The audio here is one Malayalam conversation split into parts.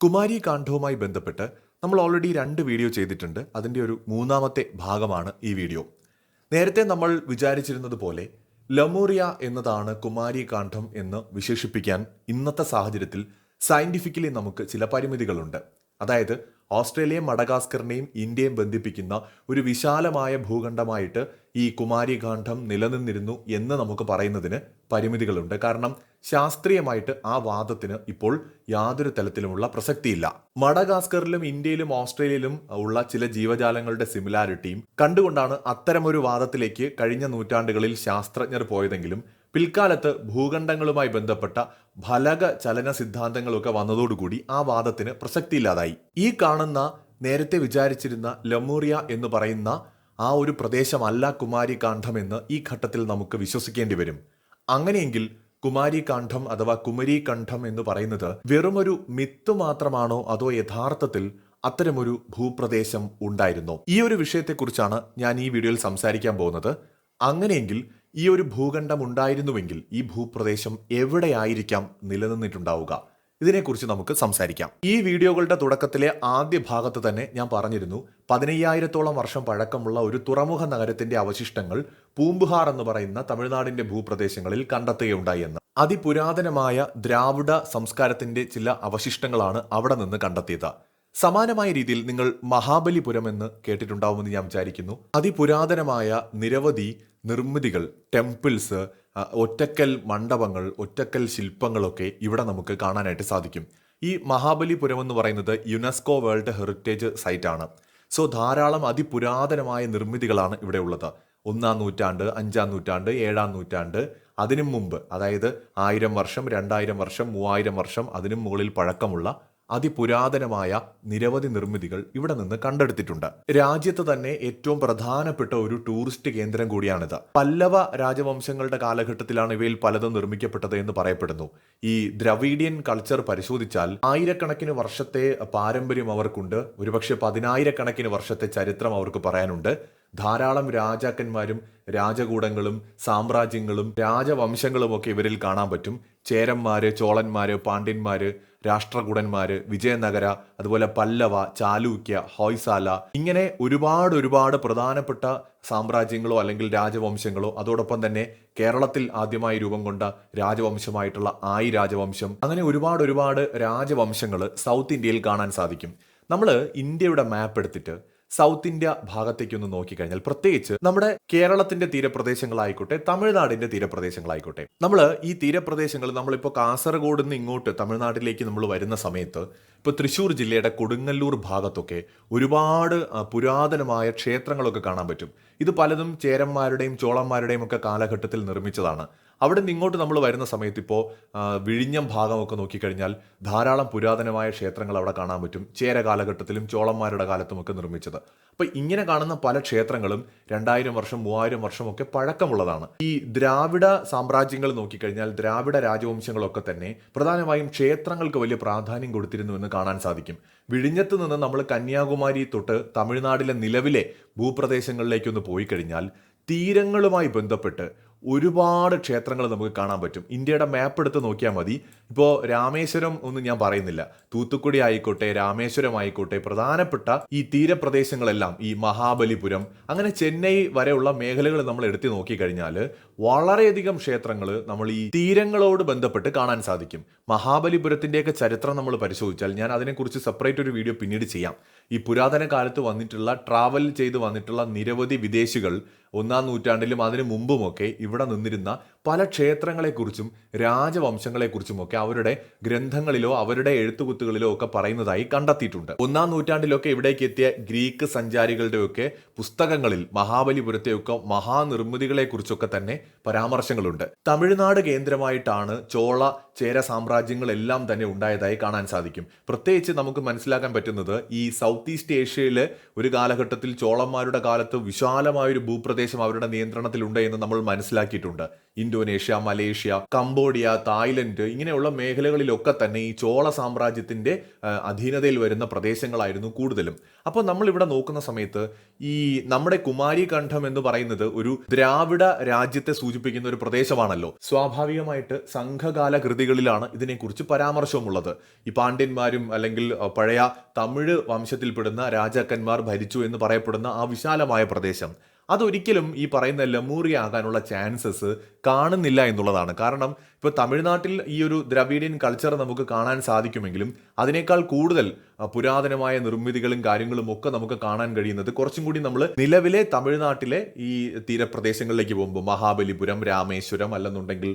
കുമാരി കാണ്ഡവുമായി ബന്ധപ്പെട്ട് നമ്മൾ ഓൾറെഡി രണ്ട് വീഡിയോ ചെയ്തിട്ടുണ്ട്. അതിന്റെ ഒരു മൂന്നാമത്തെ ഭാഗമാണ് ഈ വീഡിയോ നേരത്തെ നമ്മൾ വിചാരിച്ചിരുന്നത് പോലെ ലമൂറിയ എന്നതാണ് കുമാരി കാണ്ഡം എന്ന് വിശേഷിപ്പിക്കാൻ ഇന്നത്തെ സാഹചര്യത്തിൽ സയന്റിഫിക്കലി നമുക്ക് ചില പരിമിതികളുണ്ട്. അതായത് ഓസ്ട്രേലിയയും മഡഗാസ്കറിനെയും ഇന്ത്യയും ബന്ധിപ്പിക്കുന്ന ഒരു വിശാലമായ ഭൂഖണ്ഡമായിട്ട് ഈ കുമാരി കാണ്ഡം നിലനിന്നിരുന്നു എന്ന് നമുക്ക് പറയുന്നതിന് പരിമിതികളുണ്ട്. കാരണം ശാസ്ത്രീയമായിട്ട് ആ വാദത്തിന് ഇപ്പോൾ യാതൊരു തലത്തിലുമുള്ള പ്രസക്തിയില്ല. മഡഗാസ്കറിലും ഇന്ത്യയിലും ഓസ്ട്രേലിയയിലും ഉള്ള ചില ജീവജാലങ്ങളുടെ സിമിലാരിറ്റിയും കണ്ടുകൊണ്ടാണ് അത്തരമൊരു വാദത്തിലേക്ക് കഴിഞ്ഞ നൂറ്റാണ്ടുകളിൽ ശാസ്ത്രജ്ഞർ പോയതെങ്കിലും പിൽക്കാലത്ത് ഭൂഖണ്ഡങ്ങളുമായി ബന്ധപ്പെട്ട ഫലക ചലന സിദ്ധാന്തങ്ങളൊക്കെ വന്നതോടുകൂടി ആ വാദത്തിന് പ്രസക്തിയില്ലാതായി. ഈ കാണുന്ന നേരത്തെ വിചാരിച്ചിരുന്ന ലമൂറിയ എന്ന് പറയുന്ന ആ ഒരു പ്രദേശമല്ല കുമാരി കാണ്ഡം എന്ന് ഈ ഘട്ടത്തിൽ നമുക്ക് വിശ്വസിക്കേണ്ടി വരും. അങ്ങനെയെങ്കിൽ കുമാരി കാണ്ഡം അഥവാ കുമരി കണ്ഠം എന്ന് പറയുന്നത് വെറുമൊരു മിത്ത് മാത്രമാണോ അതോ യഥാർത്ഥത്തിൽ അത്തരമൊരു ഭൂപ്രദേശം ഉണ്ടായിരുന്നോ? ഈ ഒരു വിഷയത്തെക്കുറിച്ചാണ് ഞാൻ ഈ വീഡിയോയിൽ സംസാരിക്കാൻ പോകുന്നത്. അങ്ങനെയെങ്കിൽ ഈ ഒരു ഭൂഖണ്ഡം ഉണ്ടായിരുന്നുവെങ്കിൽ ഈ ഭൂപ്രദേശം എവിടെയായിരിക്കാം നിലനിന്നിട്ടുണ്ടാവുക? ഇതിനെക്കുറിച്ച് നമുക്ക് സംസാരിക്കാം. ഈ വീഡിയോകളുടെ തുടക്കത്തിലെ ആദ്യ ഭാഗത്ത് തന്നെ ഞാൻ പറഞ്ഞിരുന്നു പതിനയ്യായിരത്തോളം വർഷം പഴക്കമുള്ള ഒരു തുറമുഖ നഗരത്തിന്റെ അവശിഷ്ടങ്ങൾ പൂമ്പുഹാർ എന്ന് പറയുന്ന തമിഴ്നാടിന്റെ ഭൂപ്രദേശങ്ങളിൽ കണ്ടെത്തുകയുണ്ടായി എന്ന്. അതിപുരാതനമായ ദ്രാവിഡ സംസ്കാരത്തിന്റെ ചില അവശിഷ്ടങ്ങളാണ് അവിടെ നിന്ന് കണ്ടെത്തിയത്. സമാനമായ രീതിയിൽ നിങ്ങൾ മഹാബലിപുരം എന്ന് കേട്ടിട്ടുണ്ടാവുമെന്ന് ഞാൻ വിചാരിക്കുന്നു. അതിപുരാതനമായ നിരവധി നിർമ്മിതികൾ ടെമ്പിൾസ് ഒറ്റക്കൽ മണ്ഡപങ്ങൾ ഒറ്റക്കൽ ശില്പങ്ങളൊക്കെ ഇവിടെ നമുക്ക് കാണാനായിട്ട് സാധിക്കും. ഈ മഹാബലിപുരം എന്ന് പറയുന്നത് യുനെസ്കോ വേൾഡ് ഹെറിറ്റേജ് സൈറ്റാണ്. സോ ധാരാളം അതിപുരാതനമായ നിർമ്മിതികളാണ് ഇവിടെ ഉള്ളത്. ഒന്നാം നൂറ്റാണ്ട് അഞ്ചാം നൂറ്റാണ്ട് ഏഴാം നൂറ്റാണ്ട് അതിനും മുമ്പ്. അതായത് ആയിരം വർഷം രണ്ടായിരം വർഷം മൂവായിരം വർഷം അതിനും മുകളിൽ പഴക്കമുള്ള അതിപുരാതനമായ നിരവധി നിർമ്മിതികൾ ഇവിടെ നിന്ന് കണ്ടെടുത്തിട്ടുണ്ട്. രാജ്യത്ത് തന്നെ ഏറ്റവും പ്രധാനപ്പെട്ട ഒരു ടൂറിസ്റ്റ് കേന്ദ്രം കൂടിയാണിത്. പല്ലവ രാജവംശങ്ങളുടെ കാലഘട്ടത്തിലാണ് ഇവയിൽ പലതും നിർമ്മിക്കപ്പെട്ടത് എന്ന് പറയപ്പെടുന്നു. ഈ ദ്രവീഡിയൻ കൾച്ചർ പരിശോധിച്ചാൽ ആയിരക്കണക്കിന് വർഷത്തെ പാരമ്പര്യം അവർക്കുണ്ട്. ഒരുപക്ഷെ പതിനായിരക്കണക്കിന് വർഷത്തെ ചരിത്രം അവർക്ക് പറയാനുണ്ട്. ധാരാളം രാജാക്കന്മാരും രാജകൂടങ്ങളും സാമ്രാജ്യങ്ങളും രാജവംശങ്ങളും ഒക്കെ ഇവരിൽ കാണാൻ പറ്റും. ചേരന്മാര് ചോളന്മാര് പാണ്ഡ്യന്മാര് രാഷ്ട്രകൂടന്മാര് വിജയനഗര അതുപോലെ പല്ലവ ചാലൂക്യ ഹോയ്സാല ഇങ്ങനെ ഒരുപാട് ഒരുപാട് പ്രധാനപ്പെട്ട സാമ്രാജ്യങ്ങളോ അല്ലെങ്കിൽ രാജവംശങ്ങളോ അതോടൊപ്പം തന്നെ കേരളത്തിൽ ആദ്യമായി രൂപം കൊണ്ട രാജവംശമായിട്ടുള്ള ആയി രാജവംശം അങ്ങനെ ഒരുപാട് ഒരുപാട് രാജവംശങ്ങൾ സൗത്ത് ഇന്ത്യയിൽ കാണാൻ സാധിക്കും. നമ്മൾ ഇന്ത്യയുടെ മാപ്പ് എടുത്തിട്ട് സൗത്ത് ഇന്ത്യ ഭാഗത്തേക്ക് ഒന്ന് നോക്കിക്കഴിഞ്ഞാൽ പ്രത്യേകിച്ച് നമ്മുടെ കേരളത്തിന്റെ തീരപ്രദേശങ്ങളായിക്കോട്ടെ തമിഴ്നാടിന്റെ തീരപ്രദേശങ്ങളായിക്കോട്ടെ. നമ്മൾ ഈ തീരപ്രദേശങ്ങൾ നമ്മളിപ്പോൾ കാസർഗോഡ് നിന്ന് ഇങ്ങോട്ട് തമിഴ്നാട്ടിലേക്ക് നമ്മൾ വരുന്ന സമയത്ത് ഇപ്പോൾ തൃശ്ശൂർ ജില്ലയുടെ കൊടുങ്ങല്ലൂർ ഭാഗത്തൊക്കെ ഒരുപാട് പുരാതനമായ ക്ഷേത്രങ്ങളൊക്കെ കാണാൻ പറ്റും. ഇത് പലതും ചേരന്മാരുടെയും ചോളന്മാരുടെയും ഒക്കെ കാലഘട്ടത്തിൽ നിർമ്മിച്ചതാണ്. അവിടെ നിന്ന് ഇങ്ങോട്ട് നമ്മൾ വരുന്ന സമയത്ത് ഇപ്പോൾ വിഴിഞ്ഞം ഭാഗമൊക്കെ നോക്കിക്കഴിഞ്ഞാൽ ധാരാളം പുരാതനമായ ക്ഷേത്രങ്ങൾ അവിടെ കാണാൻ പറ്റും. ചേര കാലഘട്ടത്തിലും ചോളന്മാരുടെ കാലത്തുമൊക്കെ നിർമ്മിച്ചത്. അപ്പോൾ ഇങ്ങനെ കാണുന്ന പല ക്ഷേത്രങ്ങളും രണ്ടായിരം വർഷം മൂവായിരം വർഷമൊക്കെ പഴക്കമുള്ളതാണ്. ഈ ദ്രാവിഡ സാമ്രാജ്യങ്ങൾ നോക്കിക്കഴിഞ്ഞാൽ ദ്രാവിഡ രാജവംശങ്ങളൊക്കെ തന്നെ പ്രധാനമായും ക്ഷേത്രങ്ങൾക്ക് വലിയ പ്രാധാന്യം കൊടുത്തിരുന്നു എന്ന് കാണാൻ സാധിക്കും. വിഴിഞ്ഞത്ത് നിന്ന് നമ്മൾ കന്യാകുമാരി തൊട്ട് തമിഴ്നാടിലെ നിലവിലെ ഭൂപ്രദേശങ്ങളിലേക്കൊന്ന് പോയി കഴിഞ്ഞാൽ തീരങ്ങളുമായി ബന്ധപ്പെട്ട് ഒരുപാട് ക്ഷേത്രങ്ങൾ നമുക്ക് കാണാൻ പറ്റും. ഇന്ത്യയുടെ മാപ്പ് എടുത്ത് നോക്കിയാൽ മതി. ഇപ്പോൾ രാമേശ്വരം ഒന്നും ഞാൻ പറയുന്നില്ല. തൂത്തുക്കുടി ആയിക്കോട്ടെ രാമേശ്വരം ആയിക്കോട്ടെ പ്രധാനപ്പെട്ട ഈ തീരപ്രദേശങ്ങളെല്ലാം ഈ മഹാബലിപുരം അങ്ങനെ ചെന്നൈ വരെയുള്ള മേഖലകൾ നമ്മൾ എടുത്തു നോക്കിക്കഴിഞ്ഞാൽ വളരെയധികം ക്ഷേത്രങ്ങൾ നമ്മൾ ഈ തീരങ്ങളോട് ബന്ധപ്പെട്ട് കാണാൻ സാധിക്കും. മഹാബലിപുരത്തിന്റെയൊക്കെ ചരിത്രം നമ്മൾ പരിശോധിച്ചാൽ ഞാൻ അതിനെക്കുറിച്ച് സെപ്പറേറ്റ് ഒരു വീഡിയോ പിന്നീട് ചെയ്യാം. ഈ പുരാതന കാലത്ത് വന്നിട്ടുള്ള ട്രാവൽ ചെയ്ത് വന്നിട്ടുള്ള നിരവധി വിദേശികൾ ഒന്നാം നൂറ്റാണ്ടിലും അതിനു മുമ്പുമൊക്കെ ഇവിടെ നിന്നിരുന്ന പല ക്ഷേത്രങ്ങളെക്കുറിച്ചും രാജവംശങ്ങളെക്കുറിച്ചുമൊക്കെ അവരുടെ ഗ്രന്ഥങ്ങളിലോ അവരുടെ എഴുത്തുകുത്തുകളിലോ ഒക്കെ പറയുന്നതായി കണ്ടെത്തിയിട്ടുണ്ട്. ഒന്നാം നൂറ്റാണ്ടിലൊക്കെ ഇവിടേക്ക് എത്തിയ ഗ്രീക്ക് സഞ്ചാരികളുടെയൊക്കെ പുസ്തകങ്ങളിൽ മഹാബലിപുരത്തെയൊക്കെ മഹാനിർമ്മിതികളെക്കുറിച്ചൊക്കെ തന്നെ പരാമർശങ്ങളുണ്ട്. തമിഴ്നാട് കേന്ദ്രമായിട്ടാണ് ചോള ചേര സാമ്രാജ്യങ്ങളെല്ലാം തന്നെ ഉണ്ടായതായി കാണാൻ സാധിക്കും. പ്രത്യേകിച്ച് നമുക്ക് മനസ്സിലാക്കാൻ പറ്റുന്നത് ഈ സൗത്ത് ഈസ്റ്റ് ഏഷ്യയിൽ ഒരു കാലഘട്ടത്തിൽ ചോളന്മാരുടെ കാലത്ത് വിശാലമായൊരു ഭൂപ്രദേശം അവരുടെ നിയന്ത്രണത്തിലുണ്ട് എന്ന് നമ്മൾ മനസ്സിലാക്കിയിട്ടുണ്ട്. ഇന്തോനേഷ്യ മലേഷ്യ കംബോഡിയ തായ്ലൻഡ് ഇങ്ങനെയുള്ള മേഖലകളിലൊക്കെ തന്നെ ഈ ചോള സാമ്രാജ്യത്തിന്റെ ആ, അധീനതയിൽ വരുന്ന പ്രദേശങ്ങളായിരുന്നു കൂടുതലും. അപ്പോൾ നമ്മൾ ഇവിടെ നോക്കുന്ന സമയത്ത് ഈ നമ്മുടെ കുമാരി കണ്ഠം എന്ന് പറയുന്നത് ഒരു ദ്രാവിഡ രാജ്യത്തെ സൂചിപ്പിക്കുന്ന ഒരു പ്രദേശമാണല്ലോ. സ്വാഭാവികമായിട്ട് സംഘകാല കൃതികളിലാണ് ഇതിനെക്കുറിച്ച് പരാമർശമുള്ളത് ഈ പാണ്ഡ്യന്മാരും അല്ലെങ്കിൽ പഴയ തമിഴ് വംശത്തിൽപ്പെടുന്ന രാജാക്കന്മാർ ഭരിച്ചു എന്ന് പറയപ്പെടുന്ന ആ വിശാലമായ പ്രദേശം. അതൊരിക്കലും ഈ പറയുന്ന ആകാനുള്ള ചാൻസസ് കാണുന്നില്ല എന്നുള്ളതാണ്. കാരണം ഇപ്പോൾ തമിഴ്നാട്ടിൽ ഈ ഒരു ദ്രവീഡിയൻ കൾച്ചർ നമുക്ക് കാണാൻ സാധിക്കുമെങ്കിലും അതിനേക്കാൾ കൂടുതൽ പുരാതനമായ നിർമ്മിതികളും കാര്യങ്ങളും ഒക്കെ നമുക്ക് കാണാൻ കഴിയുന്നത് കുറച്ചും കൂടി നമ്മൾ നിലവിലെ തമിഴ്നാട്ടിലെ ഈ തീരപ്രദേശങ്ങളിലേക്ക് പോകുമ്പോൾ മഹാബലിപുരം രാമേശ്വരം അല്ലെന്നുണ്ടെങ്കിൽ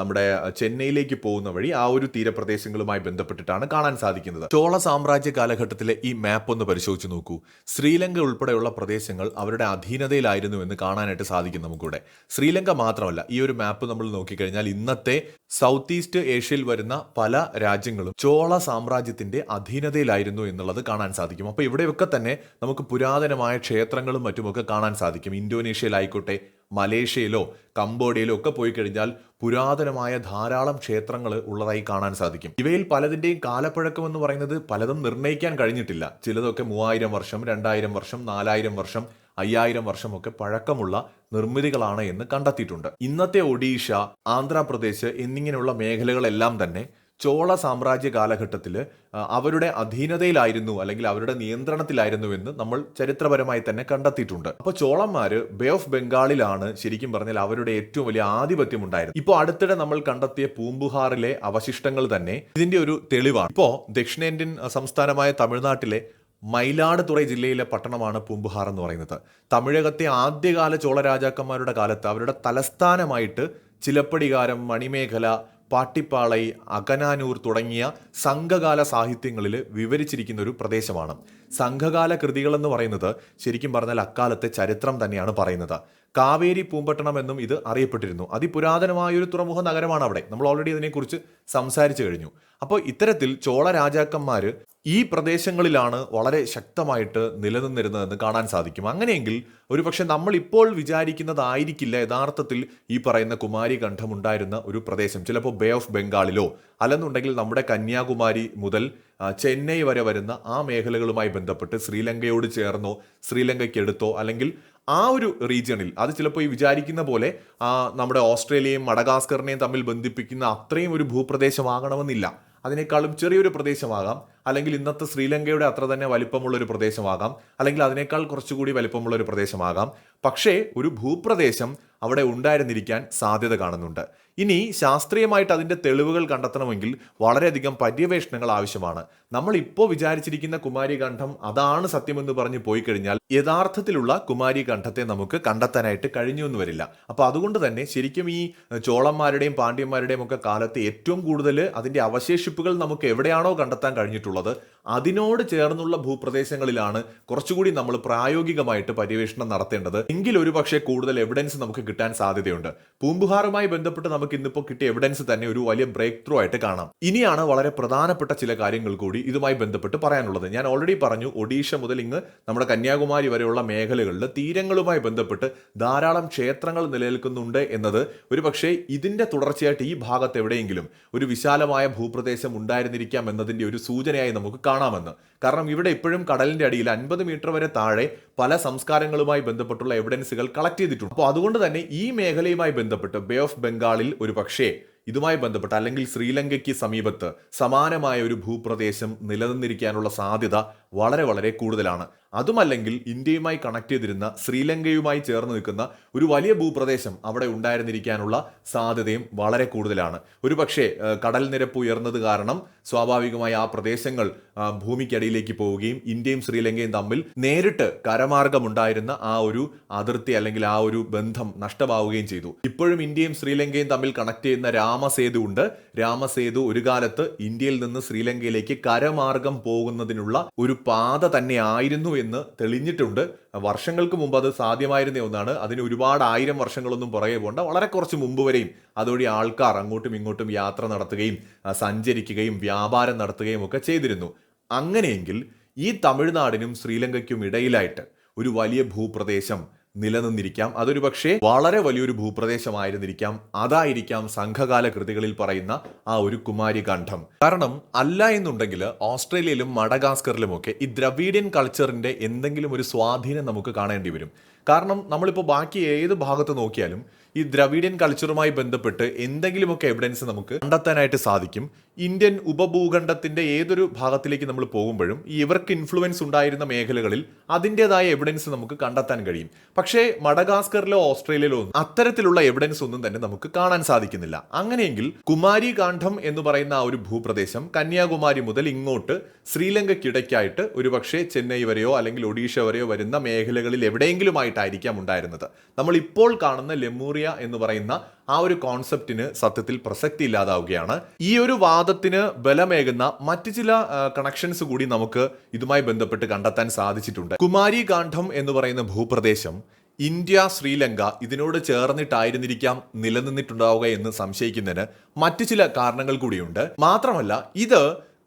നമ്മുടെ ചെന്നൈയിലേക്ക് പോകുന്ന വഴി ആ ഒരു തീരപ്രദേശങ്ങളുമായി ബന്ധപ്പെട്ടിട്ടാണ് കാണാൻ സാധിക്കുന്നത്. ചോള സാമ്രാജ്യ കാലഘട്ടത്തിലെ ഈ മാപ്പ് ഒന്ന് പരിശോധിച്ച് നോക്കൂ. ശ്രീലങ്ക ഉൾപ്പെടെയുള്ള പ്രദേശങ്ങൾ അവരുടെ അധീനതയിലായിരുന്നു എന്ന് കാണാനായിട്ട് സാധിക്കും നമുക്കിവിടെ. ശ്രീലങ്ക മാത്രമല്ല ഈ ഒരു മാപ്പ് നമ്മൾ നോക്കിക്കഴിഞ്ഞാൽ ഇന്നത്തെ സൗത്ത് ഈസ്റ്റ് ഏഷ്യയിൽ വരുന്ന പല രാജ്യങ്ങളും ചോള സാമ്രാജ്യത്തിന്റെ അധീനതയിലായിരുന്നു എന്നുള്ളത് കാണാൻ സാധിക്കും. അപ്പോൾ ഇവിടെയൊക്കെ തന്നെ നമുക്ക് പുരാതനമായ ക്ഷേത്രങ്ങളും മറ്റുമൊക്കെ കാണാൻ സാധിക്കും. ഇന്തോനേഷ്യയിലായിക്കോട്ടെ മലേഷ്യയിലോ കംബോഡിയയിലോ ഒക്കെ പോയി കഴിഞ്ഞാൽ പുരാതനമായ ധാരാളം ക്ഷേത്രങ്ങൾ ഉള്ളതായി കാണാൻ സാധിക്കും. ഇവയിൽ പലതിന്റെയും കാലപ്പഴക്കം എന്ന് പറയുന്നത് പലതും നിർണയിക്കാൻ കഴിഞ്ഞിട്ടില്ല. ചിലതൊക്കെ മൂവായിരം വർഷം രണ്ടായിരം വർഷം നാലായിരം വർഷം അയ്യായിരം വർഷമൊക്കെ പഴക്കമുള്ള നിർമ്മിതികളാണ് എന്ന് കണ്ടെത്തിയിട്ടുണ്ട്. ഇന്നത്തെ ഒഡീഷ ആന്ധ്രാപ്രദേശ് എന്നിങ്ങനെയുള്ള മേഖലകളെല്ലാം തന്നെ ചോള സാമ്രാജ്യ കാലഘട്ടത്തിൽ അവരുടെ അധീനതയിലായിരുന്നു അല്ലെങ്കിൽ അവരുടെ നിയന്ത്രണത്തിലായിരുന്നു എന്ന് നമ്മൾ ചരിത്രപരമായി തന്നെ കണ്ടെത്തിയിട്ടുണ്ട്. അപ്പോൾ ചോളന്മാര് ബേ ഓഫ് ബംഗാളിലാണ് ശരിക്കും പറഞ്ഞാൽ അവരുടെ ഏറ്റവും വലിയ ആധിപത്യം ഉണ്ടായിരുന്നത്. ഇപ്പോൾ അടുത്തിടെ നമ്മൾ കണ്ടെത്തിയ പൂമ്പുഹാറിലെ അവശിഷ്ടങ്ങൾ തന്നെ ഇതിന്റെ ഒരു തെളിവാണ്. ഇപ്പോൾ ദക്ഷിണേന്ത്യൻ സംസ്ഥാനമായ തമിഴ്നാട്ടിലെ മയിലാടുതുറൈ ജില്ലയിലെ പട്ടണമാണ് പൂമ്പുഹാർ എന്ന് പറയുന്നത്. തമിഴകത്തെ ആദ്യകാല ചോള രാജാക്കന്മാരുടെ കാലത്ത് അവരുടെ തലസ്ഥാനമായിട്ട് ചിലപ്പടികാരം മണിമേഖല പാട്ടിപ്പാളൈ അകനാനൂർ തുടങ്ങിയ സംഘകാല സാഹിത്യങ്ങളിൽ വിവരിച്ചിരിക്കുന്ന ഒരു പ്രദേശമാണ്. സംഘകാല കൃതികൾ എന്ന് പറയുന്നത് ശരിക്കും പറഞ്ഞാൽ അക്കാലത്തെ ചരിത്രം തന്നെയാണ് പറയുന്നത്. കാവേരി പൂമ്പട്ടണം എന്നും ഇത് അറിയപ്പെട്ടിരുന്നു. അതിപുരാതനമായ ഒരു തുറമുഖ നഗരമാണ് അവിടെ. നമ്മൾ ഓൾറെഡി ഇതിനെക്കുറിച്ച് സംസാരിച്ചു കഴിഞ്ഞു. അപ്പോൾ ഇത്തരത്തിൽ ചോള രാജാക്കന്മാർ ഈ പ്രദേശങ്ങളിലാണ് വളരെ ശക്തമായിട്ട് നിലനിന്നിരുന്നതെന്ന് കാണാൻ സാധിക്കും. അങ്ങനെയെങ്കിൽ ഒരുപക്ഷെ നമ്മൾ ഇപ്പോൾ വിചാരിക്കുന്നതായിരിക്കില്ല യഥാർത്ഥത്തിൽ ഈ പറയുന്ന കുമാരി കണ്ഠമുണ്ടായിരുന്ന ഒരു പ്രദേശം. ചിലപ്പോൾ ബേ ഓഫ് ബംഗാളിലോ അല്ലെന്നുണ്ടെങ്കിൽ നമ്മുടെ കന്യാകുമാരി മുതൽ ചെന്നൈ വരെ വരുന്ന ആ മേഖലകളുമായി ബന്ധപ്പെട്ട് ശ്രീലങ്കയോട് ചേർന്നോ ശ്രീലങ്കയ്ക്ക് എടുത്തോ അല്ലെങ്കിൽ ആ ഒരു റീജിയണിൽ അത് ചിലപ്പോൾ ഈ വിചാരിക്കുന്ന പോലെ നമ്മുടെ ഓസ്ട്രേലിയയും മടഗാസ്കറിനെയും തമ്മിൽ ബന്ധിപ്പിക്കുന്ന അത്രയും ഒരു ഭൂപ്രദേശമാകണമെന്നില്ല. അതിനേക്കാളും ചെറിയൊരു പ്രദേശമാകാം. അല്ലെങ്കിൽ ഇന്നത്തെ ശ്രീലങ്കയുടെ അത്ര തന്നെ വലിപ്പമുള്ള ഒരു പ്രദേശമാകാം. അല്ലെങ്കിൽ അതിനേക്കാൾ കുറച്ചുകൂടി വലിപ്പമുള്ള ഒരു പ്രദേശമാകാം. പക്ഷേ ഒരു ഭൂപ്രദേശം അവിടെ ഉണ്ടായിരുന്നിരിക്കാൻ സാധ്യത കാണുന്നുണ്ട്. ഇനി ശാസ്ത്രീയമായിട്ട് അതിന്റെ തെളിവുകൾ കണ്ടെത്തണമെങ്കിൽ വളരെയധികം പര്യവേഷണങ്ങൾ ആവശ്യമാണ്. നമ്മൾ ഇപ്പോൾ വിചാരിച്ചിരിക്കുന്ന കുമാരി കണ്ഠം അതാണ് സത്യമെന്ന് പറഞ്ഞ് പോയി കഴിഞ്ഞാൽ യഥാർത്ഥത്തിലുള്ള കുമാരി കണ്ഠത്തെ നമുക്ക് കണ്ടെത്താനായിട്ട് കഴിഞ്ഞു എന്ന് വരില്ല. അപ്പോൾ അതുകൊണ്ട് തന്നെ ശരിക്കും ഈ ചോളന്മാരുടെയും പാണ്ഡ്യന്മാരുടെയും ഒക്കെ കാലത്ത് ഏറ്റവും കൂടുതൽ അതിന്റെ അവശേഷിപ്പുകൾ നമുക്ക് എവിടെയാണോ കണ്ടെത്താൻ കഴിഞ്ഞിട്ടുള്ളത് അതിനോട് ചേർന്നുള്ള ഭൂപ്രദേശങ്ങളിലാണ് കുറച്ചുകൂടി നമ്മൾ പ്രായോഗികമായിട്ട് പര്യവേഷണം നടത്തേണ്ടത്. എങ്കിൽ ഒരു പക്ഷേ കൂടുതൽ എവിഡൻസ് നമുക്ക് കിട്ടാൻ സാധ്യതയുണ്ട്. പൂമ്പുഹാറുമായി ബന്ധപ്പെട്ട് നമുക്ക് ഇന്നിപ്പോൾ കിട്ടിയ എവിഡൻസ് തന്നെ ഒരു വലിയ ബ്രേക്ക് ത്രൂ ആയിട്ട് കാണാം. ഇനിയാണ് വളരെ പ്രധാനപ്പെട്ട ചില കാര്യങ്ങൾ കൂടി ഇതുമായി ബന്ധപ്പെട്ട് പറയാനുള്ളത്. ഞാൻ ഓൾറെഡി പറഞ്ഞു ഒഡീഷ മുതൽ ഇങ്ങ് നമ്മുടെ കന്യാകുമാരി വരെയുള്ള മേഖലകളിൽ തീരങ്ങളുമായി ബന്ധപ്പെട്ട് ധാരാളം ക്ഷേത്രങ്ങൾ നിലനിൽക്കുന്നുണ്ട് എന്നത് ഒരു പക്ഷേ ഇതിന്റെ തുടർച്ചയായിട്ട് ഈ ഭാഗത്ത് എവിടെയെങ്കിലും ഒരു വിശാലമായ ഭൂപ്രദേശം ഉണ്ടായിരുന്നിരിക്കാം എന്നതിന്റെ ഒരു സൂചനയായി നമുക്ക് കാണാമെന്ന്. കാരണം ഇവിടെ ഇപ്പോഴും കടലിന്റെ അടിയിൽ അൻപത് മീറ്റർ വരെ താഴെ പല സംസ്കാരങ്ങളുമായി ബന്ധപ്പെട്ടുള്ള എവിഡൻസുകൾ കളക്ട് ചെയ്തിട്ടുണ്ട്. അപ്പോൾ അതുകൊണ്ട് തന്നെ ഈ മേഖലയുമായി ബന്ധപ്പെട്ട് ബേ ഓഫ് ബംഗാളിൽ ഒരു പക്ഷേ ഇതുമായി ബന്ധപ്പെട്ട് അല്ലെങ്കിൽ ശ്രീലങ്കയ്ക്ക് സമീപത്ത് സമാനമായ ഒരു ഭൂപ്രദേശം നിലനിന്നിരിക്കാനുള്ള സാധ്യത വളരെ വളരെ കൂടുതലാണ്. അതുമല്ലെങ്കിൽ ഇന്ത്യയുമായി കണക്ട് ചെയ്തിരുന്ന ശ്രീലങ്കയുമായി ചേർന്ന് നിൽക്കുന്ന ഒരു വലിയ ഭൂപ്രദേശം അവിടെ ഉണ്ടായിരുന്നിരിക്കാനുള്ള സാധ്യതയും വളരെ കൂടുതലാണ്. ഒരു പക്ഷേ കടൽ നിരപ്പ് ഉയർന്നത് കാരണം സ്വാഭാവികമായി ആ പ്രദേശങ്ങൾ ഭൂമിക്കടിയിലേക്ക് പോവുകയും ഇന്ത്യയും ശ്രീലങ്കയും തമ്മിൽ നേരിട്ട് കരമാർഗമുണ്ടായിരുന്ന ആ ഒരു അതിർത്തി അല്ലെങ്കിൽ ആ ഒരു ബന്ധം നഷ്ടമാവുകയും ചെയ്തു. ഇപ്പോഴും ഇന്ത്യയും ശ്രീലങ്കയും തമ്മിൽ കണക്ട് ചെയ്യുന്ന രാമസേതു ഉണ്ട്. രാമസേതു ഒരു കാലത്ത് ഇന്ത്യയിൽ നിന്ന് ശ്രീലങ്കയിലേക്ക് കരമാർഗം പോകുന്നതിനുള്ള ഒരു പാത തന്നെയായിരുന്നു എന്ന് തെളിഞ്ഞിട്ടുണ്ട്. വർഷങ്ങൾക്ക് മുമ്പ് അത് സാധ്യമായിരുന്ന ഒന്നാണ്. അതിന് ഒരുപാട് ആയിരം വർഷങ്ങളൊന്നും പുറകെ പോകേണ്ട. വളരെ കുറച്ച് മുമ്പ് വരെയും അതുവഴി ആൾക്കാർ അങ്ങോട്ടും ഇങ്ങോട്ടും യാത്ര നടത്തുകയും സഞ്ചരിക്കുകയും വ്യാപാരം നടത്തുകയും ഒക്കെ ചെയ്തിരുന്നു. അങ്ങനെയെങ്കിൽ ഈ തമിഴ്നാടിനും ശ്രീലങ്കയ്ക്കും ഇടയിലായിട്ട് ഒരു വലിയ ഭൂപ്രദേശം നിലനിന്നിരിക്കാം. അതൊരു പക്ഷേ വളരെ വലിയൊരു ഭൂപ്രദേശമായിരുന്നിരിക്കാം. അതായിരിക്കാം സംഘകാല കൃതികളിൽ പറയുന്ന ആ ഒരു കുമാരി കണ്ഠം കാരണം അല്ല എന്നുണ്ടെങ്കിൽ ഓസ്ട്രേലിയയിലും മഡഗാസ്കറിലുമൊക്കെ ഈ ദ്രവീഡിയൻ കൾച്ചറിന്റെ എന്തെങ്കിലും ഒരു സ്വാധീനം നമുക്ക് കാണേണ്ടി വരും. കാരണം നമ്മളിപ്പോൾ ബാക്കി ഏത് ഭാഗത്ത് നോക്കിയാലും ഈ ദ്രവീഡിയൻ കൾച്ചറുമായി ബന്ധപ്പെട്ട് എന്തെങ്കിലുമൊക്കെ എവിഡൻസ് നമുക്ക് കണ്ടെത്താനായിട്ട് സാധിക്കും. ഇന്ത്യൻ ഉപഭൂഖണ്ഡത്തിന്റെ ഏതൊരു ഭാഗത്തിലേക്ക് നമ്മൾ പോകുമ്പോഴും ഇവർക്ക് ഇൻഫ്ലുവൻസ് ഉണ്ടായിരുന്ന മേഖലകളിൽ അതിന്റെതായ എവിഡൻസ് നമുക്ക് കണ്ടെത്താൻ കഴിയും. പക്ഷേ മഡഗാസ്കറിലോ ഓസ്ട്രേലിയയിലോ അത്തരത്തിലുള്ള എവിഡൻസ് ഒന്നും തന്നെ നമുക്ക് കാണാൻ സാധിക്കുന്നില്ല. അങ്ങനെയെങ്കിൽ കുമാരി കാണ്ഡം എന്ന് പറയുന്ന ആ ഒരു ഭൂപ്രദേശം കന്യാകുമാരി മുതൽ ഇങ്ങോട്ട് ശ്രീലങ്കയ്ക്കിടയ്ക്കായിട്ട് ഒരുപക്ഷെ ചെന്നൈ വരെയോ അല്ലെങ്കിൽ ഒഡീഷ വരെയോ വരുന്ന മേഖലകളിൽ എവിടെയെങ്കിലുമായിട്ടായിരിക്കാം ഉണ്ടായിരുന്നത്. നമ്മൾ ഇപ്പോൾ കാണുന്ന ലെമൂറിയ എന്ന് പറയുന്ന ആ ഒരു കോൺസെപ്റ്റിന് സത്യത്തിൽ പ്രസക്തി ഇല്ലാതാവുകയാണ്. ഈ ഒരു വാദത്തിന് ബലമേകുന്ന മറ്റു ചില കണക്ഷൻസ് കൂടി നമുക്ക് ഇതുമായി ബന്ധപ്പെട്ട് കണ്ടെത്താൻ സാധിച്ചിട്ടുണ്ട്. കുമാരി കാണ്ഡം എന്ന് പറയുന്ന ഭൂപ്രദേശം ഇന്ത്യ ശ്രീലങ്ക ഇതിനോട് ചേർന്നിട്ടായിരുന്നിരിക്കാം നിലനിന്നിട്ടുണ്ടാവുക എന്ന് സംശയിക്കുന്നതിന് മറ്റു ചില കാരണങ്ങൾ കൂടിയുണ്ട്. മാത്രമല്ല ഇത്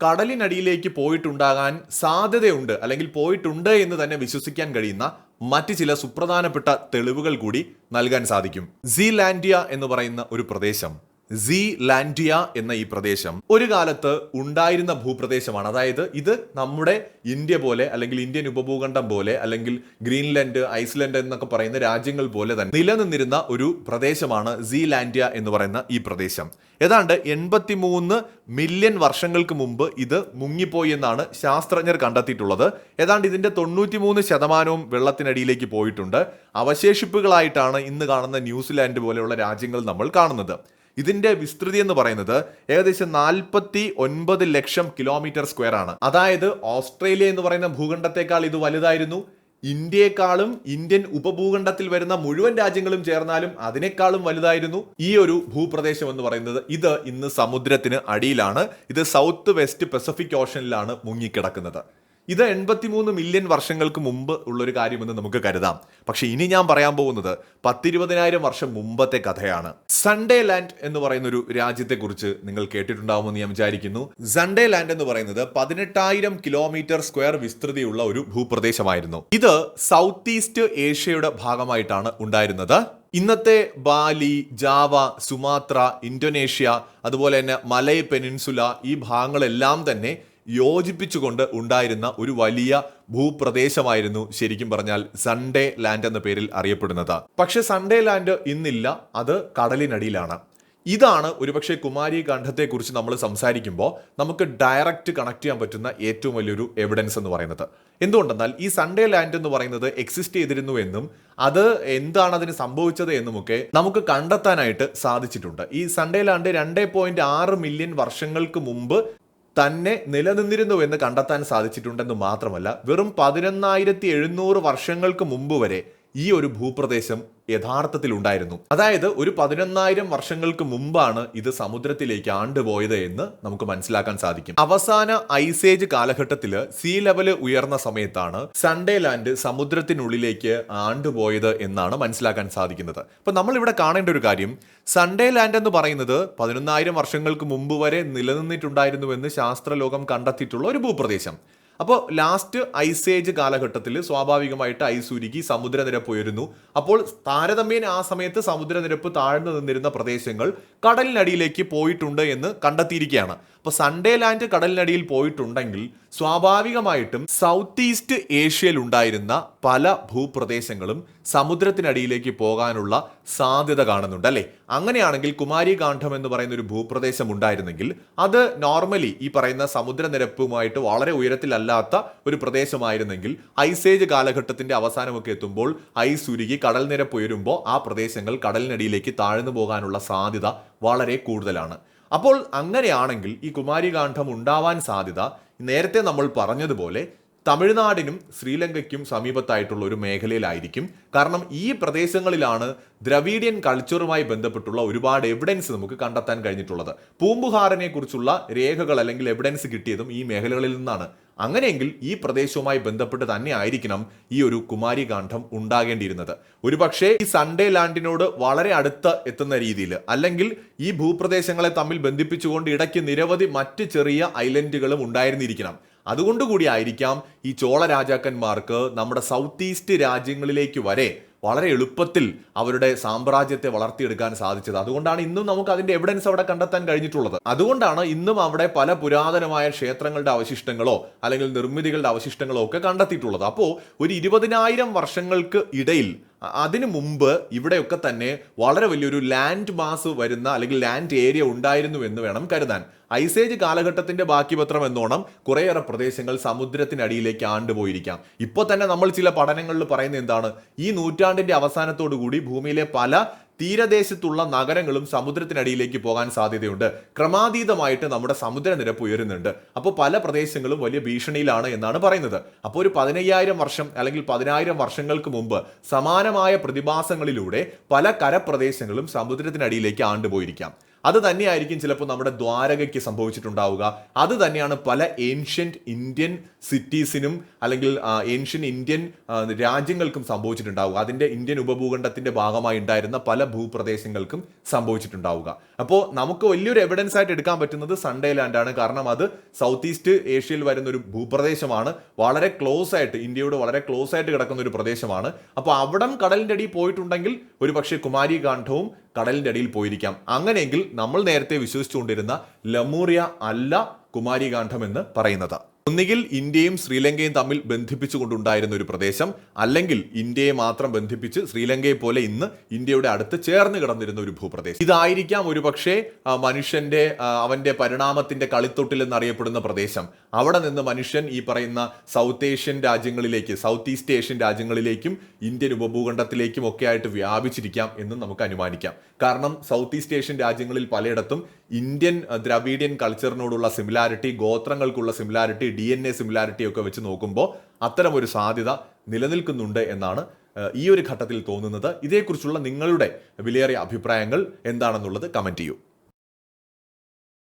കടലിനടിയിലേക്ക് പോയിട്ടുണ്ടാകാൻ സാധ്യതയുണ്ട് അല്ലെങ്കിൽ പോയിട്ടുണ്ട് എന്ന് തന്നെ വിശ്വസിക്കാൻ കഴിയുന്ന മറ്റ് ചില സുപ്രധാനപ്പെട്ട തെളിവുകൾ കൂടി നൽകാൻ സാധിക്കും. സീലാൻഡിയ എന്ന് പറയുന്ന ഒരു പ്രദേശം. സീ ലാൻഡിയ എന്ന ഈ പ്രദേശം ഒരു കാലത്ത് ഉണ്ടായിരുന്ന ഭൂപ്രദേശമാണ്. അതായത് ഇത് നമ്മുടെ ഇന്ത്യ പോലെ അല്ലെങ്കിൽ ഇന്ത്യൻ ഉപഭൂഖണ്ഡം പോലെ അല്ലെങ്കിൽ ഗ്രീൻലാൻഡ് ഐസ്ലൻഡ് എന്നൊക്കെ പറയുന്ന രാജ്യങ്ങൾ പോലെ തന്നെ നിലനിന്നിരുന്ന ഒരു പ്രദേശമാണ് സീ ലാൻഡിയ എന്ന് പറയുന്ന ഈ പ്രദേശം. ഏതാണ്ട് എൺപത്തിമൂന്ന് മില്യൺ വർഷങ്ങൾക്ക് മുമ്പ് ഇത് മുങ്ങിപ്പോയി എന്നാണ് ശാസ്ത്രജ്ഞർ കണ്ടെത്തിയിട്ടുള്ളത്. ഏതാണ്ട് ഇതിന്റെ തൊണ്ണൂറ്റിമൂന്ന് ശതമാനവും വെള്ളത്തിനടിയിലേക്ക് പോയിട്ടുണ്ട്. അവശേഷിപ്പുകളായിട്ടാണ് ഇന്ന് കാണുന്ന ന്യൂസിലാൻഡ് പോലെയുള്ള രാജ്യങ്ങൾ നമ്മൾ കാണുന്നത്. ഇതിന്റെ വിസ്തൃതി എന്ന് പറയുന്നത് ഏകദേശം നാൽപ്പത്തി ഒൻപത് ലക്ഷം കിലോമീറ്റർ സ്ക്വയർ ആണ്. അതായത് ഓസ്ട്രേലിയ എന്ന് പറയുന്ന ഭൂഖണ്ഡത്തെക്കാൾ ഇത് വലുതായിരുന്നു. ഇന്ത്യയെക്കാളും ഇന്ത്യൻ ഉപഭൂഖണ്ഡത്തിൽ വരുന്ന മുഴുവൻ രാജ്യങ്ങളും ചേർന്നാലും അതിനേക്കാളും വലുതായിരുന്നു ഈ ഒരു ഭൂപ്രദേശം എന്ന് പറയുന്നത്. ഇത് ഇന്ന് സമുദ്രത്തിന് അടിയിലാണ്. ഇത് സൗത്ത് വെസ്റ്റ് പസഫിക് ഓഷനിലാണ് മുങ്ങിക്കിടക്കുന്നത്. ഇത് എൺപത്തിമൂന്ന് മില്യൺ വർഷങ്ങൾക്ക് മുമ്പ് ഉള്ളൊരു കാര്യമെന്ന് നമുക്ക് കരുതാം. പക്ഷെ ഇനി ഞാൻ പറയാൻ പോകുന്നത് പത്തിരുപതിനായിരം വർഷം മുമ്പത്തെ കഥയാണ്. സൺഡേ ലാൻഡ് എന്ന് പറയുന്ന ഒരു രാജ്യത്തെക്കുറിച്ച് നിങ്ങൾ കേട്ടിട്ടുണ്ടാവുമെന്ന് ഞാൻ വിചാരിക്കുന്നു. സൺഡേ ലാൻഡ് എന്ന് പറയുന്നത് പതിനെട്ടായിരം കിലോമീറ്റർ സ്ക്വയർ വിസ്തൃതിയുള്ള ഒരു ഭൂപ്രദേശമായിരുന്നു. ഇത് സൗത്ത് ഈസ്റ്റ് ഏഷ്യയുടെ ഭാഗമായിട്ടാണ് ഉണ്ടായിരുന്നത്. ഇന്നത്തെ ബാലി ജാവ സുമാത്ര ഇന്തോനേഷ്യ അതുപോലെ തന്നെ മലയ് പെനിൻസുല ഈ ഭാഗങ്ങളെല്ലാം തന്നെ യോജിപ്പിച്ചുകൊണ്ട് ഉണ്ടായിരുന്ന ഒരു വലിയ ഭൂപ്രദേശമായിരുന്നു ശരിക്കും പറഞ്ഞാൽ സൺഡേ ലാൻഡ് എന്ന പേരിൽ അറിയപ്പെടുന്നത്. പക്ഷെ സൺഡേ ലാൻഡ് ഇന്നില്ല അത് കടലിനടിയിലാണ്. ഇതാണ് ഒരുപക്ഷെ കുമാരി കണ്ഠത്തെക്കുറിച്ച് നമ്മൾ സംസാരിക്കുമ്പോൾ നമുക്ക് ഡയറക്റ്റ് കണക്ട് ചെയ്യാൻ പറ്റുന്ന ഏറ്റവും വലിയൊരു എവിഡൻസ് എന്ന് പറയുന്നത്. എന്തുകൊണ്ടെന്നാൽ ഈ സൺഡേ ലാൻഡ് എന്ന് പറയുന്നത് എക്സിസ്റ്റ് ചെയ്തിരുന്നു എന്നും അത് എന്താണ് അതിന് സംഭവിച്ചത് എന്നുമൊക്കെ നമുക്ക് കണ്ടെത്താനായിട്ട് സാധിച്ചിട്ടുണ്ട്. ഈ സൺഡേ ലാൻഡ് രണ്ടേ മില്യൺ വർഷങ്ങൾക്ക് മുമ്പ് തന്നെ നിലനിന്നിരുന്നു എന്ന് കണ്ടെത്താൻ സാധിച്ചിട്ടുണ്ടെന്ന് മാത്രമല്ല വെറും പതിനൊന്നായിരത്തി എഴുന്നൂറ് വർഷങ്ങൾക്ക് മുമ്പ് വരെ ഈ ഒരു ഭൂപ്രദേശം യഥാർത്ഥത്തിൽ ഉണ്ടായിരുന്നു. അതായത് ഒരു പതിനൊന്നായിരം വർഷങ്ങൾക്ക് മുമ്പാണ് ഇത് സമുദ്രത്തിലേക്ക് ആണ്ടുപോയത് എന്ന് നമുക്ക് മനസ്സിലാക്കാൻ സാധിക്കും. അവസാന ഐസേജ് കാലഘട്ടത്തിൽ സീ ലെവൽ ഉയർന്ന സമയത്താണ് സൺഡേ ലാൻഡ് സമുദ്രത്തിനുള്ളിലേക്ക് ആണ്ടുപോയത് എന്നാണ് മനസ്സിലാക്കാൻ സാധിക്കുന്നത്. അപ്പൊ നമ്മൾ ഇവിടെ കാണേണ്ട ഒരു കാര്യം സൺഡേ ലാൻഡ് എന്ന് പറയുന്നത് പതിനൊന്നായിരം വർഷങ്ങൾക്ക് മുമ്പ് വരെ നിലനിന്നിട്ടുണ്ടായിരുന്നുവെന്ന് ശാസ്ത്രലോകം കണ്ടെത്തിയിട്ടുള്ള ഒരു ഭൂപ്രദേശം. അപ്പോൾ ലാസ്റ്റ് ഐസ് ഏജ് കാലഘട്ടത്തിൽ സ്വാഭാവികമായിട്ട് ഐസ് ഉരുകി സമുദ്രനിരപ്പ് ഉയരുന്നു. അപ്പോൾ താരതമ്യേന ആ സമയത്ത് സമുദ്രനിരപ്പ് താഴ്ന്നു നിന്നിരുന്ന പ്രദേശങ്ങൾ കടലിനടിയിലേക്ക് പോയിട്ടുണ്ട് എന്ന് കണ്ടെത്തിയിരിക്കുകയാണ്. അപ്പോൾ സൺഡേ ലാൻഡ് കടലിനടിയിൽ പോയിട്ടുണ്ടെങ്കിൽ സ്വാഭാവികമായിട്ടും സൗത്ത് ഈസ്റ്റ് ഏഷ്യയിൽ ഉണ്ടായിരുന്ന പല ഭൂപ്രദേശങ്ങളും സമുദ്രത്തിനടിയിലേക്ക് പോകാനുള്ള സാധ്യത കാണുന്നുണ്ട് അല്ലേ? അങ്ങനെയാണെങ്കിൽ കുമാരി കാണ്ഡം എന്ന് പറയുന്ന ഒരു ഭൂപ്രദേശം ഉണ്ടായിരുന്നെങ്കിൽ അത് നോർമലി ഈ പറയുന്ന സമുദ്രനിരപ്പുമായിട്ട് വളരെ ഉയരത്തിലല്ലാത്ത ഒരു പ്രദേശമായിരുന്നെങ്കിൽ ഐസേജ് കാലഘട്ടത്തിന്റെ അവസാനമൊക്കെ എത്തുമ്പോൾ ഐസ് ഉരുകി കടൽ നിരപ്പ് ഉയരുമ്പോൾ ആ പ്രദേശങ്ങൾ കടലിനടിയിലേക്ക് താഴ്ന്നു പോകാനുള്ള സാധ്യത വളരെ കൂടുതലാണ്. അപ്പോൾ അങ്ങനെയാണെങ്കിൽ ഈ കുമാരികാന്ഠം ഉണ്ടാവാൻ സാധ്യത നേരത്തെ നമ്മൾ പറഞ്ഞതുപോലെ തമിഴ്നാടിനും ശ്രീലങ്കയ്ക്കും സമീപത്തായിട്ടുള്ള ഒരു മേഖലയിലായിരിക്കും. കാരണം ഈ പ്രദേശങ്ങളിലാണ് ദ്രവീഡിയൻ കൾച്ചറുമായി ബന്ധപ്പെട്ടുള്ള ഒരുപാട് എവിഡൻസ് നമുക്ക് കണ്ടെത്താൻ കഴിഞ്ഞിട്ടുള്ളത്. പൂമ്പുഹാറിനെ കുറിച്ചുള്ള രേഖകൾ അല്ലെങ്കിൽ എവിഡൻസ് കിട്ടിയതും ഈ മേഖലകളിൽ നിന്നാണ്. അങ്ങനെയെങ്കിൽ ഈ പ്രദേശവുമായി ബന്ധപ്പെട്ട് തന്നെ ആയിരിക്കണം ഈ ഒരു കുമാരികാന്ഡം ഉണ്ടാകേണ്ടിയിരുന്നത്. ഒരുപക്ഷെ ഈ സൺഡേ ലാൻഡിനോട് വളരെ അടുത്ത് എത്തുന്ന രീതിയിൽ അല്ലെങ്കിൽ ഈ ഭൂപ്രദേശങ്ങളെ തമ്മിൽ ബന്ധിപ്പിച്ചുകൊണ്ട് ഇടയ്ക്ക് നിരവധി മറ്റ് ചെറിയ ഐലൻഡുകളും ഉണ്ടായിരുന്നിരിക്കണം. അതുകൊണ്ടുകൂടി ആയിരിക്കാം ഈ ചോള രാജാക്കന്മാർക്ക് നമ്മുടെ സൗത്ത് ഈസ്റ്റ് രാജ്യങ്ങളിലേക്ക് വരെ വളരെ എളുപ്പത്തിൽ അവരുടെ സാമ്രാജ്യത്തെ വളർത്തിയെടുക്കാൻ സാധിച്ചത്. അതുകൊണ്ടാണ് ഇന്നും നമുക്ക് അതിന്റെ എവിഡൻസ് അവിടെ കണ്ടെത്താൻ കഴിഞ്ഞിട്ടുള്ളത്. അതുകൊണ്ടാണ് ഇന്നും അവിടെ പല പുരാതനമായ ക്ഷേത്രങ്ങളുടെ അവശിഷ്ടങ്ങളോ അല്ലെങ്കിൽ നിർമ്മിതികളുടെ അവശിഷ്ടങ്ങളോ ഒക്കെ കണ്ടെത്തിയിട്ടുള്ളത്. അപ്പോൾ ഒരു ഇരുപതിനായിരം വർഷങ്ങൾക്ക് ഇടയിൽ അതിനു മുമ്പ് ഇവിടെയൊക്കെ തന്നെ വളരെ വലിയൊരു ലാൻഡ് മാസ് വരുന്ന അല്ലെങ്കിൽ ലാൻഡ് ഏരിയ ഉണ്ടായിരുന്നു എന്ന് വേണം കരുതാൻ. ഐസേജ് കാലഘട്ടത്തിന്റെ ബാക്കി പത്രം എന്നോണം കുറേയേറെ പ്രദേശങ്ങൾ സമുദ്രത്തിനടിയിലേക്ക് ആണ്ടുപോയിരിക്കാം. ഇപ്പോൾ തന്നെ നമ്മൾ ചില പഠനങ്ങളിൽ പറയുന്ന എന്താണ്? ഈ നൂറ്റാണ്ടിന്റെ അവസാനത്തോടു കൂടി ഭൂമിയിലെ പല തീരദേശത്തുള്ള നഗരങ്ങളും സമുദ്രത്തിനടിയിലേക്ക് പോകാൻ സാധ്യതയുണ്ട്. ക്രമാതീതമായിട്ട് നമ്മുടെ സമുദ്രനിരപ്പ് ഉയരുന്നുണ്ട്. അപ്പോൾ പല പ്രദേശങ്ങളും വലിയ ഭീഷണിയിലാണ് എന്നാണ് പറയുന്നത്. അപ്പോൾ ഒരു പതിനയ്യായിരം വർഷം അല്ലെങ്കിൽ പതിനായിരം വർഷങ്ങൾക്ക് മുമ്പ് സമാനമായ പ്രതിഭാസങ്ങളിലൂടെ പല കരപ്രദേശങ്ങളും സമുദ്രത്തിനടിയിലേക്ക് ആണ്ടുപോയിരിക്കാം. അത് തന്നെയായിരിക്കും ചിലപ്പോൾ നമ്മുടെ ദ്വാരകയ്ക്ക് സംഭവിച്ചിട്ടുണ്ടാവുക. അത് തന്നെയാണ് പല ഏൻഷ്യന്റ് ഇന്ത്യൻ സിറ്റീസിനും അല്ലെങ്കിൽ ഏൻഷ്യൻ ഇന്ത്യൻ രാജ്യങ്ങൾക്കും സംഭവിച്ചിട്ടുണ്ടാവുക. അതിന്റെ ഇന്ത്യൻ ഉപഭൂഖണ്ഡത്തിന്റെ ഭാഗമായി ഉണ്ടായിരുന്ന പല ഭൂപ്രദേശങ്ങൾക്കും സംഭവിച്ചിട്ടുണ്ടാവുക. അപ്പോൾ നമുക്ക് വലിയൊരു എവിഡൻസ് ആയിട്ട് എടുക്കാൻ പറ്റുന്നത് സൺഡേ ലാൻഡാണ് കാരണം അത് സൗത്ത് ഈസ്റ്റ് ഏഷ്യയിൽ വരുന്ന ഒരു ഭൂപ്രദേശമാണ്. വളരെ ക്ലോസ് ആയിട്ട് ഇന്ത്യയോട് വളരെ ക്ലോസ് ആയിട്ട് കിടക്കുന്ന ഒരു പ്രദേശമാണ്. അപ്പോൾ അവിടം കടലിന്റെ അടിയിൽ പോയിട്ടുണ്ടെങ്കിൽ ഒരു പക്ഷേ കുമാരി കാണ്ഡവും കടലിന്റെ അടിയിൽ പോയിരിക്കാം. അങ്ങനെയെങ്കിൽ നമ്മൾ നേരത്തെ വിശ്വസിച്ചുകൊണ്ടിരുന്ന ലമൂറിയ അല്ല കുമാരികാന്ഠം എന്ന് പറയുന്നത്. ഒന്നുകിൽ ഇന്ത്യയും ശ്രീലങ്കയും തമ്മിൽ ബന്ധിപ്പിച്ചുകൊണ്ടുണ്ടായിരുന്ന ഒരു പ്രദേശം അല്ലെങ്കിൽ ഇന്ത്യയെ മാത്രം ബന്ധിപ്പിച്ച് ശ്രീലങ്കയെ പോലെ ഇന്ന് ഇന്ത്യയുടെ അടുത്ത് ചേർന്ന് കിടന്നിരുന്ന ഒരു ഭൂപ്രദേശം. ഇതായിരിക്കാം ഒരുപക്ഷെ മനുഷ്യന്റെ അവന്റെ പരിണാമത്തിന്റെ കളിത്തൊട്ടിൽ എന്നറിയപ്പെടുന്ന പ്രദേശം. അവിടെ നിന്ന് മനുഷ്യൻ ഈ പറയുന്ന സൗത്ത് ഏഷ്യൻ രാജ്യങ്ങളിലേക്ക് സൗത്ത് ഈസ്റ്റ് ഏഷ്യൻ രാജ്യങ്ങളിലേക്കും ഇന്ത്യൻ ഉപഭൂഖണ്ഡത്തിലേക്കും ഒക്കെ ആയിട്ട് വ്യാപിച്ചിരിക്കാം എന്ന് നമുക്ക് അനുമാനിക്കാം. കാരണം സൗത്ത് ഈസ്റ്റ് ഏഷ്യൻ രാജ്യങ്ങളിൽ പലയിടത്തും ഇന്ത്യൻ ദ്രവീഡിയൻ കൾച്ചറിനോടുള്ള similarity ഗോത്രങ്ങൾക്കുള്ള similarity D N A similarity ഒക്കെ വെച്ച് നോക്കുമ്പോൾ അത്തരം ഒരു സാധ്യത നിലനിൽക്കുന്നുണ്ട് എന്നാണ് ഈ ഒരു ഘട്ടത്തിൽ തോന്നുന്നത്. ഇതേക്കുറിച്ചുള്ള നിങ്ങളുടെ വിലയേറിയ അഭിപ്രായങ്ങൾ എന്താണെന്നുള്ളത് കമന്റ് ചെയ്യൂ.